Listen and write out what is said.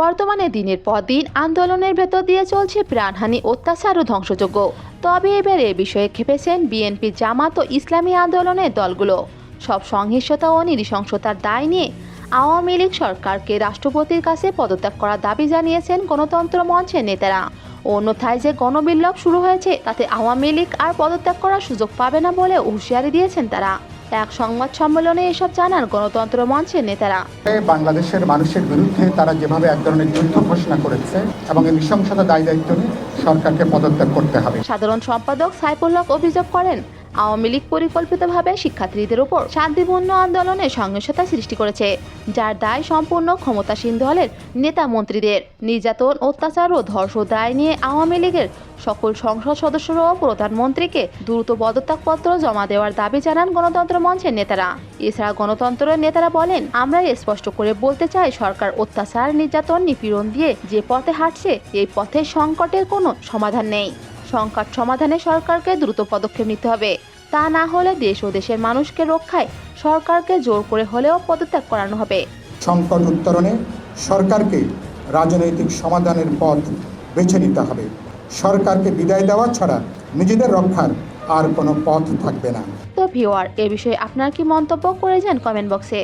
বর্তমানে দিনের পর দিন আন্দোলনের ভেতর দিয়ে চলছে প্রাণহানি অত্যাচার ও ধ্বংসযোগ্য তবে এবার এ বিষয়ে খেপেছেন বিএনপি জামাত ও ইসলামী আন্দোলনের দলগুলো। সব সংহিংসতা ও নৃশংসতার দায় নিয়ে আওয়ামী লীগ সরকারকে রাষ্ট্রপতির কাছে পদত্যাগ করার দাবি জানিয়েছেন গণতন্ত্র মঞ্চের নেতারা। অন্যথায় যে গণবিপ্লব শুরু হয়েছে, তাতে আওয়ামী লীগ আর পদত্যাগ করার সুযোগ পাবে না বলে হুঁশিয়ারি দিয়েছেন তারা। এক সংবাদ সম্মেলনে এসব জানান গণতন্ত্র মঞ্চের নেতারা। বাংলাদেশের মানুষের বিরুদ্ধে তারা যেভাবে এক ধরনের যুদ্ধ ঘোষণা করেছে এবং এই নৃশংসতা দায় দায়িত্ব নিয়ে সরকারকে পদত্যাগ করতে হবে। সাধারণ সম্পাদক সাইফুল্লাহ অভিযোগ করেন আওয়ামী লীগ পরিকল্পিতভাবে শিক্ষার্থীদের উপর শান্তিপূর্ণ আন্দোলনে সহিংসতা সৃষ্টি করেছে, যার দায় সম্পূর্ণ ক্ষমতাসীন দলের নেতা মন্ত্রীদের। নির্যাতন, অত্যাচার ও ধর্ষ দায় নিয়ে আওয়ামী লীগের সকল সংসদ সদস্যরা ও প্রধানমন্ত্রীকে দ্রুত পদত্যাগপত্র জমা দেওয়ার দাবি জানান গণতন্ত্র মঞ্চের নেতারা। এছাড়া গণতন্ত্রের নেতারা বলেন, আমরা স্পষ্ট করে বলতে চাই, সরকার অত্যাচার, নির্যাতন, নিপীড়ন দিয়ে যে পথে হাঁটছে, এই পথে সংকটের কোনো সমাধান নেই। সংকট সমাধানে সরকারকে দ্রুত পদক্ষেপ নিতে হবে। তা না হলে দেশ ও দেশের মানুষকে রক্ষায় সরকারকে জোর করে হলেও পদত্যাগ করানো হবে। সংকট উত্তরণে সরকারকে রাজনৈতিক সমাধানের পথ বেছে নিতে হবে। সরকারকে বিদায় দেওয়া ছাড়া নিজেদের রক্ষার আর কোনো পথ থাকবে না। তো ভিওয়ার এ বিষয়ে আপনার কি মন্তব্য করে যান কমেন্ট বক্সে।